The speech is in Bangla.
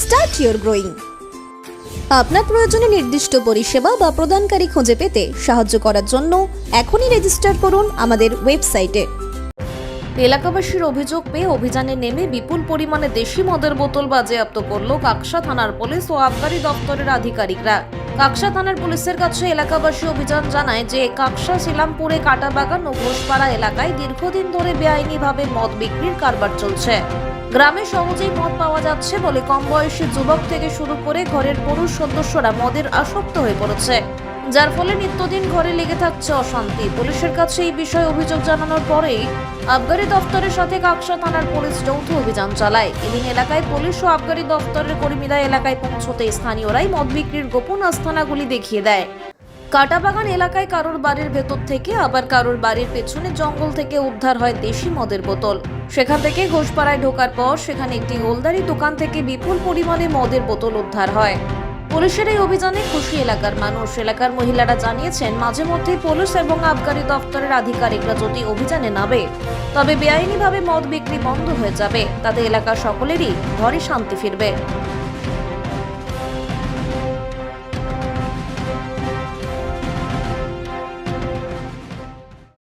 start your growing আপনার প্রয়োজনে নির্দিষ্ট পরিষেবা বা প্রদানকারী খুঁজে পেতে সাহায্য করার জন্য এখনই রেজিস্টার করুন আমাদের ওয়েবসাইটে এলাকাবাসীর অভিযোগ পেয়ে অভিযানে নেমে বিপুল পরিমাণে দেশি মদের বোতল বাজেয়াপ্ত করল কাকসা থানার পুলিশ ও আবগারি দপ্তরের আধিকারিকরা। কাকসা থানার পুলিশের কাছে এলাকাবাসী অভিযান জানায় যে কাকসা শিলামপুরে কাটাবাগান ও ঘোষপাড়া এলাকায় দীর্ঘদিন ধরে বেআইনিভাবে মদ বিক্রির কারবার চলছে। গ্রামে সহজেই মদ পাওয়া যাচ্ছে বলে কম বয়সী যুবক থেকে শুরু করে ঘরের পুরুষ সদস্যরা মদের আসক্ত হয়ে পড়েছে। যার ফলে নিত্যদিন ঘরে লেগে থাকছে অশান্তি। পুলিশের কাছে এই বিষয়ে অভিযোগ জানানোর পরেই আবগারি দপ্তরের সাথে কাকসা থানার পুলিশ যৌথ অভিযান চালায়। এদিন এলাকায় পুলিশ ও আবগারি দপ্তরের কর্মীরা এলাকায় পৌঁছতে স্থানীয়রাই মদ বিক্রির গোপন আস্থানাগুলি দেখিয়ে দেয়। কাটাবাগান এলাকায় কারোর বাড়ির ভেতর থেকে আবার কারোর বাড়ির পেছনে জঙ্গল থেকে উদ্ধার হয় দেশি মদের বোতল। সেখান থেকে ঘোষপাড়ায় ঢোকার পর সেখানে একটি হোলদারি দোকান থেকে বিপুল পরিমাণে মদের বোতল উদ্ধার হয়। পুলিশের এই অভিযানে খুশি এলাকার মানুষ। এলাকার মহিলারা জানিয়েছেন, মাঝে মধ্যে পুলিশ এবং আবগারি দফতরের আধিকারিকরা যদি অভিযানে নামে, তবে বেআইনিভাবে মদ বিক্রি বন্ধ হয়ে যাবে। তাতে এলাকার সকলেরই ঘরে শান্তি ফিরবে।